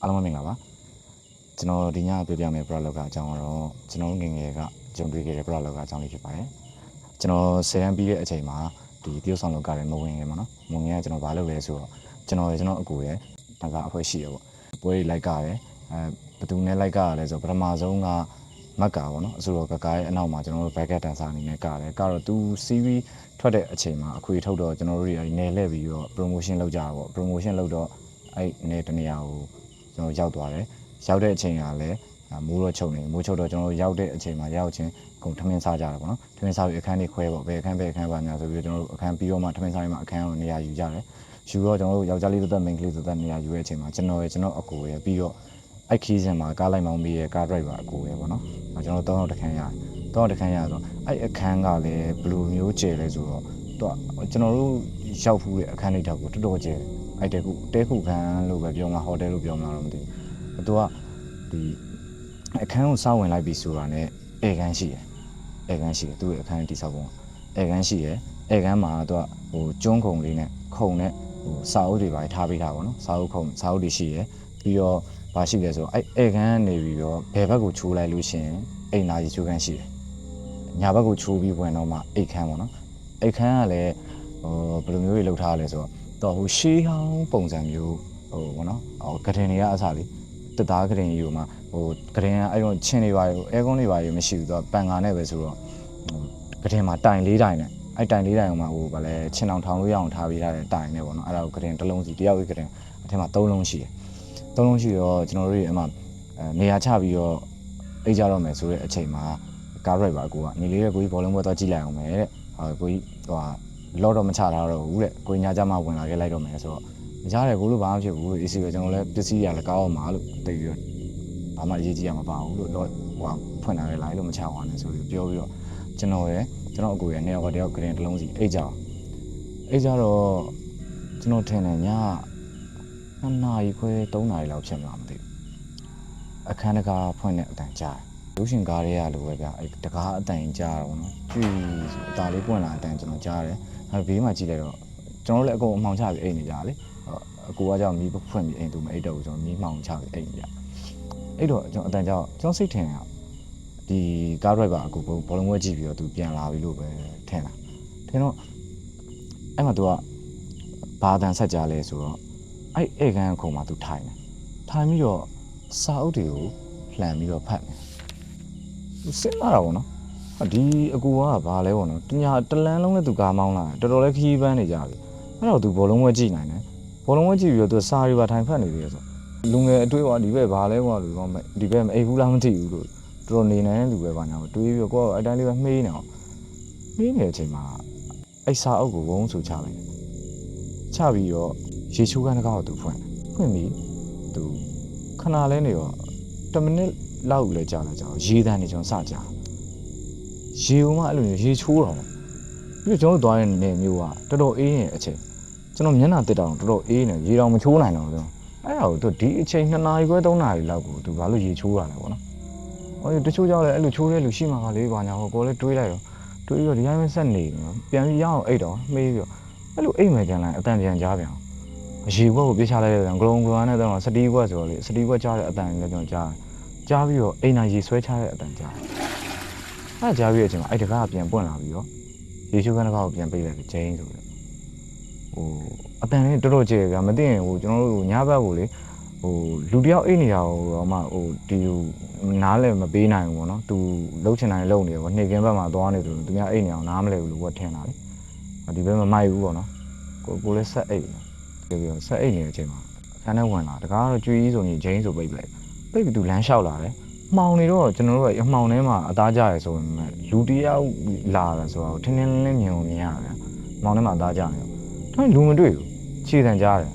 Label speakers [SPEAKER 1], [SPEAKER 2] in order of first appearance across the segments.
[SPEAKER 1] အားလုံးပဲမင်္ဂလာပါကျွန်တော်ဒီညပြောပြမယ့် product လောကအကြောင်းကတော့ကျွန်တော်တို့ငယ်ငယ်ကကြုံတွေ့ခဲ့တဲ့ product လောကအကြောင်းလေးဖြစ်ပါတယ်ကျွန်တော်ဆယ်တန်းပြီးတဲ့အချိန်မှာဒီတရုတ်ဆောင်လောကတွေမဝင်ခင်မှာနော်မဝင်ခင်ကကျွန်တော်ဘာလုပ်လဲဆိုတော့ကျွန်တော်ရကျွန်တော်အကူရယ်တန်ခါအဖွဲ့ရှိရပေါ့ပွဲတွေလိုက်ကြရဲအဲဘယ်သူနဲ့လိုက်ကြရလဲဆိုတော့ပထမဆုံးကမက်ကာပေါ့နော်အဆိုတော့ကကားရဲ့အနောက်မှာကျွန်တော်တို့ back dancer အနေနဲ့ကတယ်ကတော့သူ CV ထွက်တဲ့အချိန်မှာအခွေထုတ်တော့ကျွန်တော်တို့တွေအဲဒီနယ်လှည့်ပြီးတော့ promotion လုပ်ကြတာပေါ့ promotion လုပ်တော့အဲ့နယ်တနေရာကို ကျွန်တော်ရောက်သွားတယ်ရောက်တဲ့အချိန်ကလည်းမိုးတော့ချုပ်နေမိုးချုပ်တော့ကျွန်တော်တို့ရောက်တဲ့အချိန်မှာရောက်ချင်းကုန်ထမင်းစားကြတာပေါ့နော်ထမင်းစားပြီးအခန်းလေးခွဲပေါ့ဘယ်အခန်းဘယ်အခန်းပါညာဆိုပြီးတော့ကျွန်တော်တို့အခန်းပြီးတော့မှထမင်းစားပြီးမှအခန်းကိုနေရာယူကြတယ်ယူတော့ကျွန်တော်တို့ယောက်ျားလေးသက်သက်မိန်းကလေးသက်သက်နေရာယူတဲ့အချိန်မှာကျွန်တော်ရဲ့ကျွန်တော်အကိုရဲ့ပြီးတော့အဲ့ခီးစင်မှာကားလိုက်မောင်းပြီးရဲ့ကားဒရိုက်ဘာအကိုရဲ့ပေါ့နော်အဲကျွန်တော်တို့၃ယောက်တစ်ခန်းရတယ်၃ယောက်တစ်ခန်းရတော့အဲ့အခန်းကလည်းဘယ်လိုမျိုးကျယ်လဲဆိုတော့တော့ကျွန်တော်တို့ရောက်ဖူးတဲ့အခန်းလေးတောက်ကိုတော်တော်ကျယ် အဲ့တဲခုတဲခုခန်းလို့ပဲပြောမှာဟိုတယ်လို့ပြောမှာတော့မသိဘူးသူကဒီအခန်းကိုစောင့်ဝင်လိုက်ပြီဆိုတာနဲ့ဧကန်ရှိတယ်ဧကန်ရှိတယ်သူ့ရဲ့အခန်းတိဆောက်ပုံဧကန်ရှိတယ်ဧကန်မှာသူကဟိုကျွန်းခုံလေးနဲ့ခုံနဲ့ဟိုစာအုပ်တွေပါထားပေးတာပေါ့နော်စာအုပ်ခုံစာအုပ်တွေရှိတယ်ပြီးတော့ဘာရှိလဲဆိုတော့အဲ့ဧကန်ကနေပြီးတော့ဘယ်ဘက်ကိုချိုးလိုက်လို့ရှိရင်အိမ်နာကြီးချိုးခန်းရှိတယ်ညာဘက်ကိုချိုးပြီးဝင်တော့မှအိတ်ခန်းပေါ့နော်အိတ်ခန်းကလည်းဟိုဘယ်လိုမျိုးတွေလုပ်ထားရလဲဆိုတော့ တော့ဟိုရှေးဟောင်းပုံစံမျိုးဟိုပေါ့နော်ဟိုကတင်တွေကအစားလေးတက်သားကတင်ကြီးကိုမှဟိုကတင်ကအဲ့တော့ချင်းတွေပါဟိုအဲကွန်းတွေပါရမရှိဘူးသူကပန်ကာနဲ့ပဲဆိုတော့ဟိုကတင်မှာတိုင်လေးတိုင်နဲ့အဲ့တိုင်လေးတိုင်ကမှဟိုဗာလဲချင်းအောင်ထောင်လို့ရအောင်ထားပေးထားတဲ့တိုင်နဲ့ပေါ့နော်အဲ့ဒါကိုကတင်တစ်လုံးစီတယောက်ကြီးကတင်အထက်မှာ၃လုံးရှိတယ်၃လုံးရှိတော့ကျွန်တော်တို့ရဲ့အမှအဲနေရာချပြီးတော့အိတ်ကြတော့မယ်ဆိုတဲ့အချိန်မှာကားရိုက်ပါကိုကညီလေးရဲ့ကိုကြီးဘောလုံးပွဲတော့ကြည့်လိုက်အောင်မယ်တဲ့ဟာကိုကြီးဟိုဟာ လော့တော့မချထားတော့ဘူးတဲ့ကိုကြီးညကြမှာဝင်လာခဲ့လိုက်တော့မယ်ဆိုတော့မကြတယ်ကိုလို့ဘာမှဖြစ်ဘူးလို့ AC ပဲကျွန်တော်လည်းပစ္စည်းရလည်းကောင်းအောင်ပါလို့တိတ်ပြီးတော့ဘာမှအရေးကြီးရမှာပါဘူးလို့တော့ဟိုဖွင့်လာခဲ့လိုက်လို့မချပါနဲ့ဆိုပြီးပြောပြီးတော့ကျွန်တော်ရဲ့ကျွန်တော်အကိုရဲ့နှစ်ယောက်ကတယောက်ဂရင်တစ်လုံးစီအိတ်ကြအောင်အိတ်ကြတော့ကျွန်တော်ထင်တယ်ည2နာရီခွဲ3နာရီလောက်ဖြစ်မလားမသိဘူးအခန်းတကာဖွင့်တဲ့အတန်ကြားတယ်လူရှင်ကားတွေကလိုပဲဗျအဲ့တကားအတန်ကြားတော့ဗောနော်ကြွီဆိုအตาလေးပွင့်လာအတန်ကျွန်တော်ကြားတယ် အဲဘေးမှာကြည့်လိုက်တော့ကျွန်တော်လည်းအကုန်အမှောင်ချပြီးအိတ်နေကြတယ်လေအကူကကြောင့်မီးဖွင့်ပြီးအိမ်သူမအိတ်တော့ဘူးကျွန်တော်မီးမှောင်ချပြီးအိတ်နေကြအဲ့တော့ကျွန်တော်အတန်ကြောင့်ကျွန်တော်စိတ်ထင်ရဒီကားဒရိုက်ဘာအကူဘောလုံးဝဲကြည့်ပြီးတော့သူပြန်လာပြီလို့ပဲထင်တာထင်တော့အဲ့မှာသူကဘာအတန်ဆက်ကြလဲဆိုတော့အဲ့ဧကန်ခုံမှာသူထိုင်တယ်ထိုင်ပြီးတော့စာအုပ်တွေကိုလှန်ပြီးတော့ဖတ်နေစဉ်းစားတာပေါ့နော် ဒီအကူကဘာလဲပေါ့နော်တညာတလန်းလုံးနဲ့သူကားမောင်းလာတော်တော်လေးခီးပန်းနေကြပြီအဲ့တော့သူဘောလုံးဝဲကြည့်နိုင်တယ်ဘောလုံးဝဲကြည့်ပြီးတော့သူစာရီပါထိုင်ဖတ်နေသေးတယ်ဆိုလူငယ်အတွေ့အဝဒီဘက်ဘာလဲကွာလူကောဒီဘက်မအိပ်ဘူးလားမသိဘူးလို့တော်တော်နေနိုင်တဲ့လူပဲပါညာတွေးပြီးတော့ကိုယ်ကအတိုင်းလေးပဲမှေးနေအောင်မှေးနေတဲ့အချိန်မှာအဲ့စာအုပ်ကိုဝုန်းဆိုချလိုက်တယ်ချပြီးတော့ရေချိုးကန်းတကားကိုသူဖွင့်တယ်ဖွင့်ပြီးသူခဏလဲနေတော့10မိနစ်လောက်လဲကြာလာကြတော့ရေတန်းနေကျွန်တော်စကြ ရေုံကအဲ့လိုမျိုးရေချိုးတော့ပြီးတော့ကျွန်တော်တို့သွားတဲ့နေမျိုးကတော်တော်အေးနေတဲ့အချိန်ကျွန်တော်မျက်နှာတက်တောင်တော်တော်အေးနေရေတောင်မချိုးနိုင်တော့ဘူးအဲ့ဒါကိုသူဒီအချိန်2နာရီခွဲ3နာရီလောက်ကိုသူဘာလို့ရေချိုးရလဲပေါ့နော်ဟောတချို့ကြောင့်လည်းအဲ့လိုချိုးတဲ့လူရှိမှာကလေးပါညာဟောကိုလည်းတွေးလိုက်တော့တွေးပြီးတော့ဒီတိုင်းပဲဆက်နေနော်ပြန်ပြီးရအောင်အိတ်တော့မေးပြီးတော့အဲ့လိုအိတ်မယ်ကြံလိုက်အတန်ပြန်ကြားပြန်အရေဘွက်ကိုပြချလိုက်တဲ့ဂလုံးဂလုံးနဲ့တော့စတီးဘွက်ဆိုတော့လေစတီးဘွက်ကြားတဲ့အတန်လည်းကျွန်တော်ကြားကြားပြီးတော့အိမ်နိုင်ရေဆွဲချတဲ့အတန်ကြား အဲ့ကြားပြီးတဲ့အချိန်မှာအဲ့တကားပြန်ပွင့်လာပြီးတော့ရေချိုးကန်းတကားကိုပြန်ပိတ်လိုက်တယ်ဂျိန်းဆိုပြီးဟိုအတန်လေးတော်တော်ကျယ်ဗျာမသိရင်ဟိုကျွန်တော်တို့ညဘက်ကိုလေဟိုလူတယောက်အိတ်နေတာဟိုတော့မှဟိုဒီဟိုနားလည်းမပေးနိုင်ဘူးပေါ့နော်သူလှုပ်ချင်တိုင်းလှုပ်နေတယ်ပေါ့နှိပ်ကင်းဘက်မှာသွားနေတယ်သူများအိတ်နေအောင်နားမလဲဘူးလို့ကထင်တာလေဒီဘက်မမိုက်ဘူးပေါ့နော်ကိုကိုလည်းဆက်အိတ်တယ်ပြီးတော့ဆက်အိတ်နေတဲ့အချိန်မှာအခန်းထဲဝင်လာတကားတော့ကျွေးကြီးဆိုရင်ဂျိန်းဆိုပိတ်ပလိုက်ပိတ်ပြီးသူလမ်းလျှောက်လာတယ် မှောင်နေတော့ကျွန်တော်တို့ကအမှောင်ထဲမှာအသားကြရဲဆိုရင်လူတယောက်လာတယ်ဆိုတော့ထင်းထင်းလင်းလင်းမြင်ုံမြင်ရတယ်မှောင်ထဲမှာအသားကြနေတော့ဒါလူမတွေ့ဘူးခြေတံကြားတယ်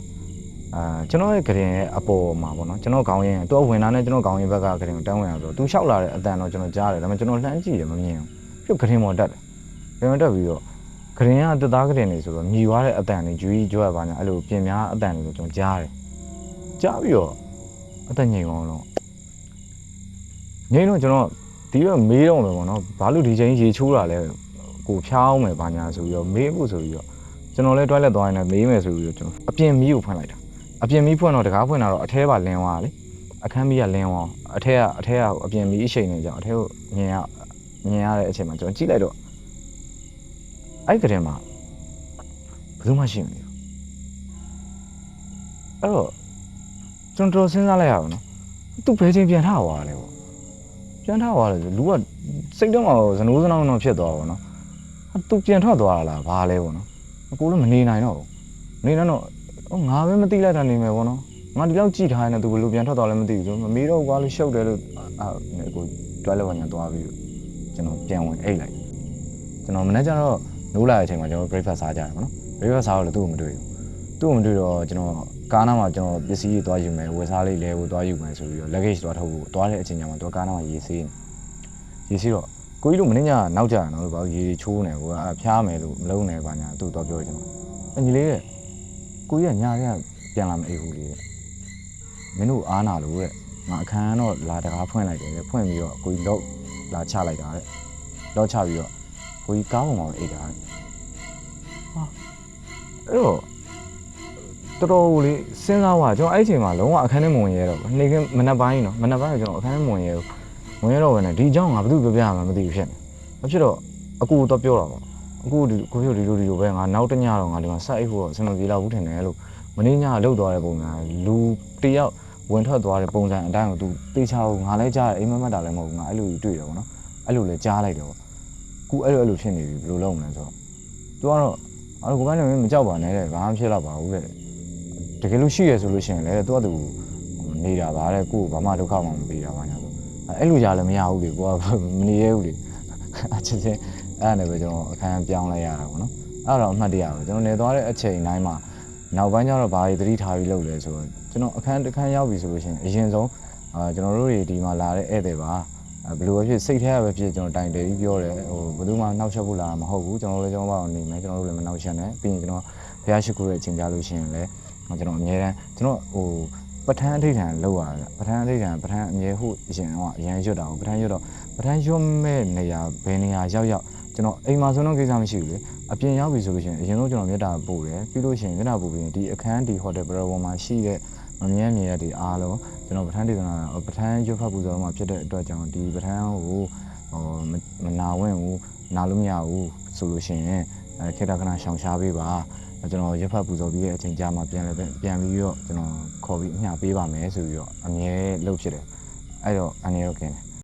[SPEAKER 1] အာကျွန်တော်ရဲ့ဂရင်ရဲ့အပေါ်မှာပေါ့နော်ကျွန်တော်ခေါင်းရင်းသူကဝင်လာနဲ့ကျွန်တော်ခေါင်းရင်းဘက်ကဂရင်ကိုတန်းဝင်ရဆိုတော့သူလျှောက်လာတဲ့အတန်တော့ကျွန်တော်ကြားတယ်ဒါပေမဲ့ကျွန်တော်လှမ်းကြည့်တယ်မမြင်ဘူးပြုတ်ဂရင်ပေါ်တက်တယ်ဂရင်တက်ပြီးတော့ဂရင်ကတက်သားဂရင်နေဆိုတော့မြည်သွားတဲ့အတန်တွေဂျူကြီးကြွက်ပါညာအဲ့လိုပြင်များအတန်တွေလို့ကျွန်တော်ကြားတယ်ကြားပြီးတော့အသက်ငြိမ်အောင်တော့ ငြိမ်တော့ကျွန်တော်ဒီကမေးတော့မယ်ပေါ့နော်ဘာလို့ဒီချိန်ရေချိုးတာလဲကိုဖျားအောင်မယ်ဘာညာဆိုပြီးတော့မေးဖို့ဆိုပြီးတော့ကျွန်တော်လည်းတွိုင်းလက်သွားရင်လည်းမေးမယ်ဆိုပြီးတော့ကျွန်တော်အပြင်မီးကိုဖွင့်လိုက်တာအပြင်မီးဖွင့်တော့တကားဖွင့်တာတော့အထဲပါလင်းသွားတာလေအခန်းမီးကလင်းသွားအထဲကအထဲကအပြင်မီးအရှိန်နေကြအောင်အထဲကိုမြင်ရမြင်ရတဲ့အချိန်မှာကျွန်တော်ကြည့်လိုက်တော့အဲ့ကတည်းကဘယ်သူမှရှိမနေဘူးအဲ့တော့ကျွန်တော်စဉ်းစားလိုက်ရအောင်နော်သူဘယ်ချိန်ပြန်ထသွားတာလဲပေါ့ ပြန်ထသွားတယ်ဆိုလူကစိတ်တော့ဇနိုးစနောင်းတော့ဖြစ်သွားပါဘောနော်သူပြန်ထွက်သွားတာလားဘာလဲပေါ့နော်ကိုလည်းမနေနိုင်တော့ဘူးနေတော့ဟိုငါပဲမသိလိုက်တာနေမယ်ဗောနော်ငါဒီလောက်ကြည့်ထားရင်လည်းသူဘယ်လိုပြန်ထွက်သွားလဲမသိဘူးဆိုမမေးတော့ကွာလို့ရှုပ်တယ်လို့အာကိုတွဲလောက်ညာသွားပြီးကျွန်တော်ပြန်ဝင်အိတ်လိုက်ကျွန်တော်မနေ့ကျတော့နိုးလာတဲ့အချိန်မှာကျွန်တော် breakfast စားကြတယ်ဗောနော် breakfast စားတော့လည်းသူ့ကိုမတွေ့ဘူး သူ့ကိုမတွေ့တော့ကျွန်တော်ကားနားမှာကျွန်တော်ပစ္စည်းတွေသွားယူမယ်ဝယ်စားလေးလဲဝယ်သွားယူမယ်ဆိုပြီးတော့ luggage သွားထုတ်ဖို့သွားတဲ့အချိန်ကျမှသူကားနားမှာရေဆေးနေရေဆေးတော့ကိုကြီးတို့မနေ့ညနောက်ကြရနော်လို့ဘာရေချိုးနေကိုကဖျားမယ်လို့မလုံးနဲ့ပါညာသူ့တော့ပြောကျွန်တော်အညီလေးတဲ့ကိုကြီးကညာကပြန်လာမအေးဘူးလေတဲ့မင်းတို့အားနာလို့တဲ့ငါအခန်းတော့လာတကားဖွင့်လိုက်တယ်တဲ့ဖွင့်ပြီးတော့ကိုကြီးတော့လာချလိုက်တာတဲ့တော့ချပြီးတော့ကိုကြီးကားပေါ်မှာအိတ်တာတဲ့ဟာအဲ့တော့ တော်တော်လေးစဉ်းစားသွားကျွန်တော်အဲ့ဒီအချိန်မှာလုံးဝအခန်းထဲမဝင်ရတော့ဘူးနေ့ကမနက်ပိုင်းနော်မနက်ပိုင်းကကျွန်တော်အခန်းထဲမဝင်ရဘူးဝင်ရတော့ဝင်နေဒီအကြောင်းငါဘာလို့ပြောပြရမှာမသိဘူးဖြစ်နေဘာဖြစ်တော့အကူတော့ပြောတာပေါ့အခုဒီကိုပြောဒီလိုဒီလိုပဲငါနောက်တစ်ညတော့ငါဒီမှာစိုက်အိတ်ဖို့တော့အဆင်မပြေတော့ဘူးထင်တယ်လို့မင်းညလှုပ်သွားတဲ့ပုံစံလူတယောက်ဝင်ထွက်သွားတဲ့ပုံစံအတိုင်းကို तू တေချာကိုငါလည်းကြားတယ်အိမ်မက်မက်တာလည်းမဟုတ်ဘူးငါအဲ့လိုကြီးတွေ့တယ်ပေါ့နော်အဲ့လိုလည်းကြားလိုက်တယ်ပေါ့ခုအဲ့လိုအဲ့လိုဖြစ်နေပြီဘယ်လိုလုပ်မလဲဆိုတော့ तू ကတော့အဲ့ကိုပိုင်းလည်းမကြောက်ပါနဲ့တဲ့ဘာမှဖြစ်တော့ပါဘူးတဲ့ တကယ်လို့ရှိရဆိုလို့ရှိရင်လည်း तू ကသူနေတာပါတဲ့ကိုကဘာမှဒုက္ခမှမပေးတာပါညာဆိုအဲ့လိုကြားလည်းမရဘူးလေကိုကမနေရဘူးလေအချက်ချင်းအဲ့ဒါနဲ့ပဲကျွန်တော်အခန်းပြောင်းလိုက်ရတာပေါ့နော်အဲ့ဒါတော့အမှတ်တရပဲကျွန်တော်နေသွားတဲ့အချိန်တိုင်းမှာနောက်ပိုင်းကျတော့ဘာတွေသတိထားပြီးလုပ်လဲဆိုတော့ကျွန်တော်အခန်းတစ်ခန်းရောက်ပြီဆိုလို့ရှိရင်အရင်ဆုံးအာကျွန်တော်တို့တွေဒီမှာလာတဲ့ဧည့်သည်ပါဘယ်လိုပဲဖြစ်စိတ်ထဲပဲဖြစ်ကျွန်တော်တိုင်တယ်ပြီးပြောတယ်ဟိုဘယ်သူမှနှောက်ချက်ဖို့လာတာမဟုတ်ဘူးကျွန်တော်လည်းကျွန်တော်ဘာလို့နေမယ်ကျွန်တော်တို့လည်းမနှောက်ချက်နဲ့ပြီးရင်ကျွန်တော်ဖះရှိခိုးတဲ့အချိန်ကြလို့ရှိရင်လည်း ကျွန်တော်အများတန်းကျွန်တော်ဟိုပဋ္ဌာန်းအဋ္ဌံလောက်ရတယ်ပဋ္ဌာန်းအဋ္ဌံပဋ္ဌာန်းအမြဲဟုတ်အရင်ကအရန်ရွတ်တာကိုပဋ္ဌာန်းရွတ်တော့ပဋ္ဌာန်းရွတ်မဲ့နေရာဘယ်နေရာရောက်ရောက်ကျွန်တော်အိမ်မှာဆိုတော့ကိစ္စမရှိဘူးလေအပြင်ရောက်ပြီဆိုလို့ရှိရင်အရင်ဆုံးကျွန်တော်မြတ်တာပို့တယ်ပြီးလို့ရှိရင်မြတ်တာပို့ပြီးရင်ဒီအခန်းဒီဟိုတယ်ဘရဝမှာရှိတဲ့မမြဲမြဲတဲ့ဒီအားလုံးကျွန်တော်ပဋ္ဌာန်းဒေသနာပဋ္ဌာန်းရွတ်ဖတ်ပူဇော်မှာဖြစ်တဲ့အတွက်ကြောင့်ဒီပဋ္ဌာန်းကိုဟိုမနာဝင်ဘူးနာလို့မရဘူးဆိုလို့ရှိရင်အဲခေတ္တခဏရှောင်ရှားပေးပါ ကျွန်တော်ရွတ်ဖတ်ပူဇော်ပြီးတဲ့အချိန်ကြာမှပြန်လဲပြန်ပြီးတော့ကျွန်တော်ခေါ်ပြီးအမျှပေးပါမယ်ဆိုပြီးတော့အမြဲလုပ်ဖြစ်တယ်အဲ့တော့အနေရောကင်းတယ်